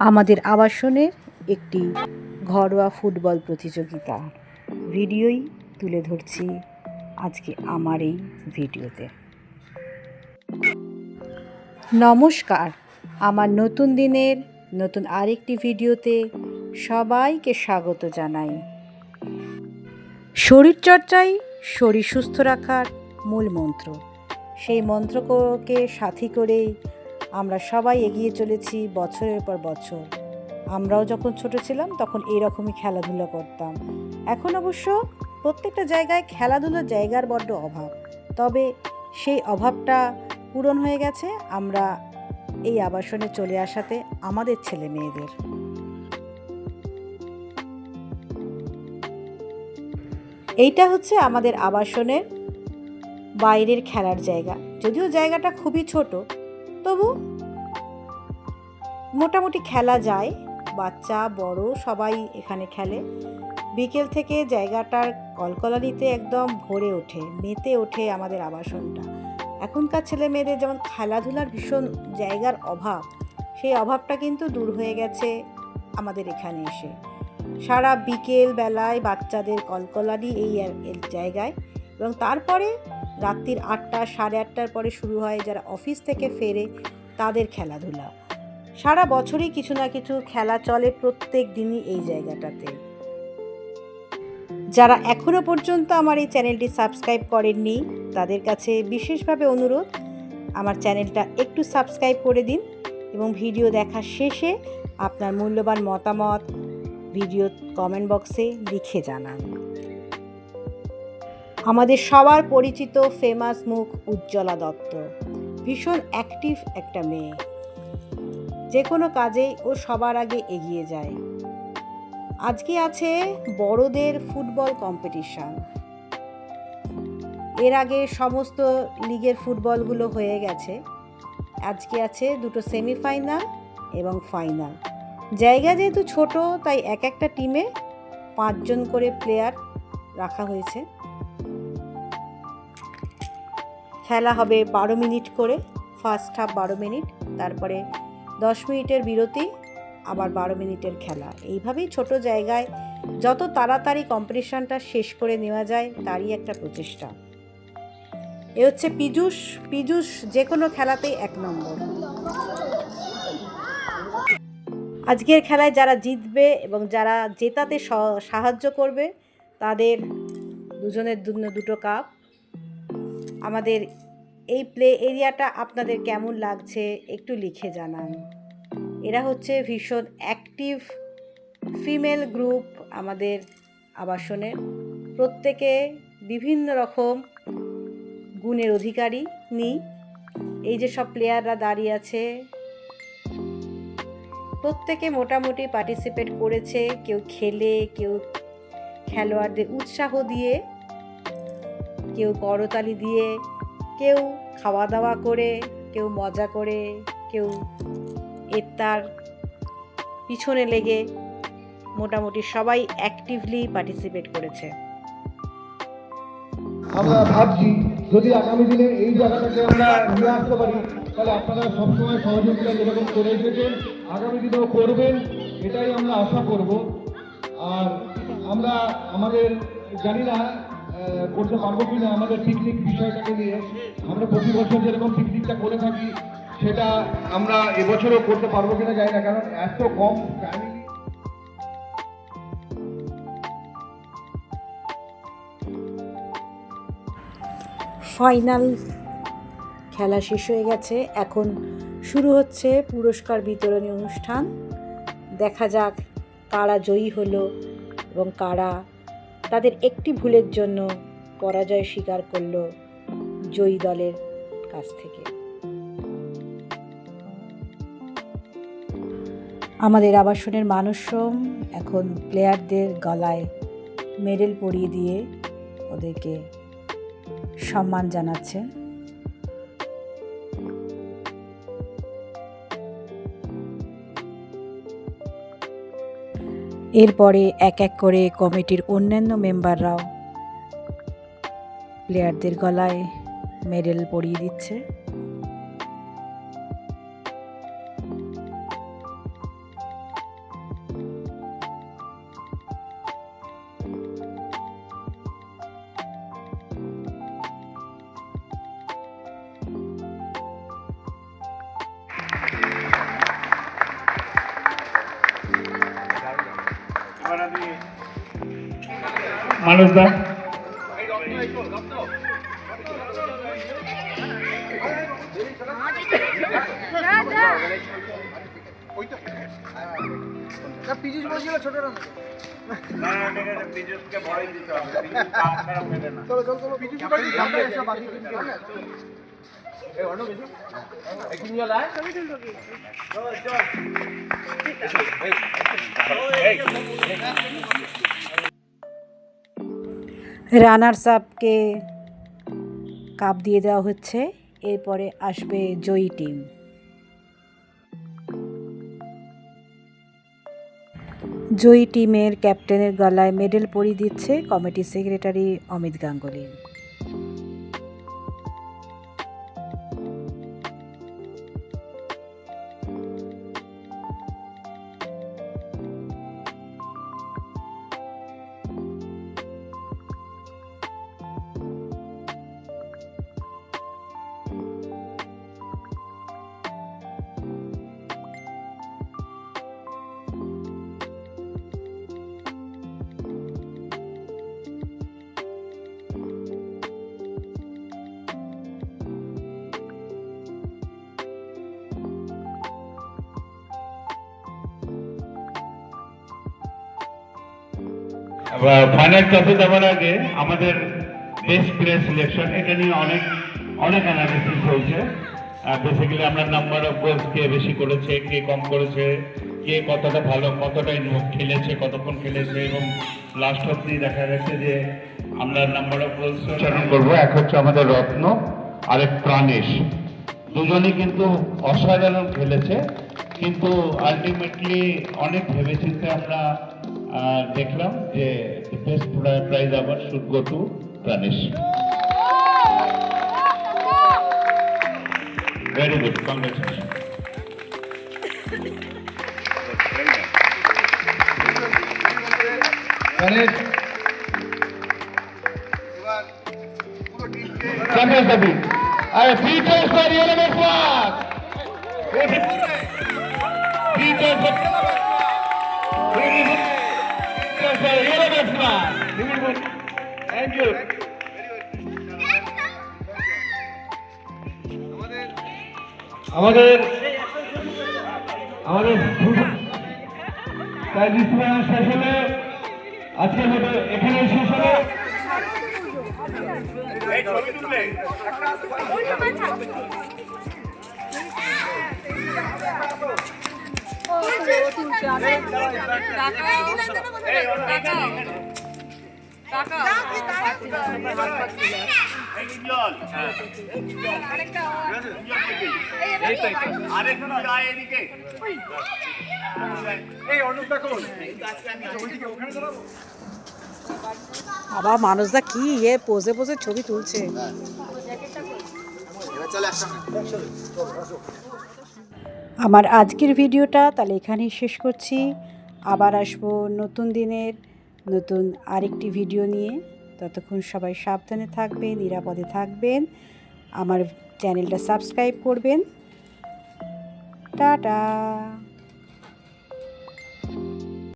আমাদের আবাসনের একটি ঘরোয়া ফুটবল প্রতিযোগিতা। ভিডিওই তুলে ধরছি আজকে আমার এই ভিডিওতে। নমস্কার, আমার নতুন দিনের নতুন আরেকটি ভিডিওতে সবাইকে স্বাগত জানাই। শরীরচর্চাই শরীর সুস্থ রাখার মূল মন্ত্র। সেই মন্ত্রকে সাথী করেই আমরা সবাই এগিয়ে চলেছি বছরের পর বছর। আমরাও যখন ছোট ছিলাম, তখন এইরকমই খেলাধুলা করতাম। এখন অবশ্য প্রত্যেকটা জায়গায় খেলাধুলার জায়গার বড্ড অভাব। তবে সেই অভাবটা পূরণ হয়ে গেছে আমরা এই আবাসনে চলে আসাতে আমাদের ছেলে মেয়েদের। এইটা হচ্ছে আমাদের আবাসনের বাইরের খেলার জায়গা। যদিও জায়গাটা খুবই ছোট তবু মোটামুটি খেলা যায়, বাচ্চা, বড়, সবাই এখানে খেলে। বিকেল থেকে জায়গাটার কলকলানিতে একদম ভরে ওঠে, মেতে ওঠে আমাদের আবাসনটা। এখনকার ছেলে মেয়েদের যেমন খেলাধুলার ভীষণ জায়গার অভাব, সেই অভাবটা কিন্তু দূর হয়ে গেছে আমাদের এখানে এসে। সারা বিকেল বেলায় বাচ্চাদের কলকলানি এই জায়গায় এবং তারপরে রাত্রির আটটা, সাড়ে আটটার পরে শুরু হয় যারা অফিস থেকে ফেরে তাদের খেলাধুলা। সারা বছরই কিছু না কিছু খেলা চলে প্রত্যেক দিনই এই জায়গাটাতে। যারা এখনও পর্যন্ত আমার এই চ্যানেলটি সাবস্ক্রাইব করেননি, তাদের কাছে বিশেষভাবে অনুরোধ, আমার চ্যানেলটা একটু সাবস্ক্রাইব করে দিন এবং ভিডিও দেখার শেষে আপনার মূল্যবান মতামত ভিডিও কমেন্ট বক্সে লিখে জানান। আমাদের সবার পরিচিত ফেমাস মুখ উজ্জ্বলা দত্ত। ভীষণ অ্যাক্টিভ একটা মেয়ে। যে কোনো কাজেই ও সবার আগে এগিয়ে যায়। আজকে আছে বড়দের ফুটবল কম্পিটিশন এর আগে সমস্ত লিগের ফুটবলগুলো হয়ে গেছে। আজকে আছে দুটো সেমিফাইনাল এবং ফাইনাল জায়গা যেহেতু ছোট, তাই এক একটা টিমে পাঁচজন করে প্লেয়ার রাখা হয়েছে। খেলা হবে বারো মিনিট করে ফার্স্ট হাফ বারো মিনিট, তারপরে দশ মিনিটের বিরতি, আবার বারো মিনিটের খেলা। এইভাবেই ছোট জায়গায় যত তাড়াতাড়ি কম্পিটিশনটা শেষ করে নেওয়া যায়, তারই একটা প্রচেষ্টা। এ হচ্ছে পীযূষ। পীযূষ যে কোনো খেলাতেই এক নম্বর। আজকের খেলায় যারা জিতবে এবং যারা জেতাতে সাহায্য করবে, তাদের দুজনের দুটো কাপ আমাদের এই প্লে এরিয়াটা আপনাদের কেমন লাগছে একটু লিখে জানান। এরা হচ্ছে ভীষণ অ্যাক্টিভ ফিমেল গ্রুপ আমাদের আবাসনের প্রত্যেকে বিভিন্ন রকম গুণের অধিকারী নি। এই যে সব প্লেয়াররা দাঁড়িয়ে আছে, প্রত্যেকে মোটামুটি পার্টিসিপেট করেছে। কেউ খেলে, কেউ খেলোয়াড়দের উৎসাহ দিয়ে কেউ করতালি দিয়ে, কেউ খাওয়া দাওয়া করে, কেউ মজা করে, কেউ এর তার পিছনে লেগে মোটামুটি সবাই অ্যাক্টিভলি পার্টিসিপেট করেছে। আমরা ভাবছি, যদি আগামী দিনে এই জায়গাটাকে আমরা নিয়ে আসতে পারি, তাহলে আপনারা সবসময় সহযোগিতা যেরকম করে এসেছেন, আগামী দিনেও করবেন, এটাই আমরা আশা করব। আর আমরা, আমাদের জানি না করতে পারব কি না আমাদের পিকনিক বিষয়টাকে নিয়ে। আমরা প্রতি বছর যেরকম পিকনিকটা করে থাকি, সেটা আমরা এবছরও করতে পারব কিনা জানি না, কারণ এত কম ফাইনাল খেলা শেষ হয়ে গেছে। এখন শুরু হচ্ছে পুরস্কার বিতরণী অনুষ্ঠান। দেখা যাক কারা জয়ী হলো এবং কারা তাদের একটি ভুলের জন্য পরাজয় স্বীকার করল জয়ী দলের কাছ থেকে। আমাদের আবাসনের মানুষম এখন প্লেয়ারদের গলায় মেডেল পরিয়ে দিয়ে ওদেরকে সম্মান জানাচ্ছেন এরপরে এক এক করে কমিটির অন্যান্য মেম্বাররাও প্লেয়ারদের গলায় মেডেল পরিয়ে দিচ্ছে। মানুষদা রানার্স আপকে কাপ দিয়ে দেওয়া হচ্ছে। এরপরে আসবে জয়ী টিম। জয়ী টিমের ক্যাপ্টেনের গলায় মেডেল পরিয়ে দিচ্ছে committee secretary Amit Ganguly. Final trophy দেওয়ার আগে আমাদের বেস্ট প্লেয়ার সিলেকশন এটা নিয়ে অনেক অনেক অ্যানালিসিস হয়েছে। বেসিক্যালি আমরা নাম্বার অফ গোলস কে বেশি করেছে, কে কম করেছে, কে কতটা ভালো, কতটা খেলেছে, কতক্ষণ খেলেছে, এবং লাস্ট অব্দি দেখা গেছে যে আমরা নাম্বার অফ গোলস উচ্চারণ করব। এক হচ্ছে আমাদের রত্ন, আরেক প্রাণেশ। দুজনই কিন্তু অসাধারণ খেলেছে, কিন্তু আলটিমেটলি অনেক ভেবেচিন্তে আমরা আহ, দেখলাম যে বেস্ট প্রাইজ আবার should go to Pranesh very good congratulation Champions League. Uh, three times for Yellow Flag. Three times for Very good. Three Thank you. আমাদের আমাদের শেষ হলে আজকের মতো এখানে শেষ হলো আবার মানুষদা কি এ পোজে পোজে ছবি তুলছে আমার আজকের ভিডিওটা তাহলে এখানেই শেষ করছি। আবার আসব নতুন দিনের নতুন আরেকটি ভিডিও নিয়ে। ততক্ষণ সবাই সাবধানে থাকবেন, নিরাপদে থাকবেন। আমার চ্যানেলটা সাবস্ক্রাইব করবেন। টাটা!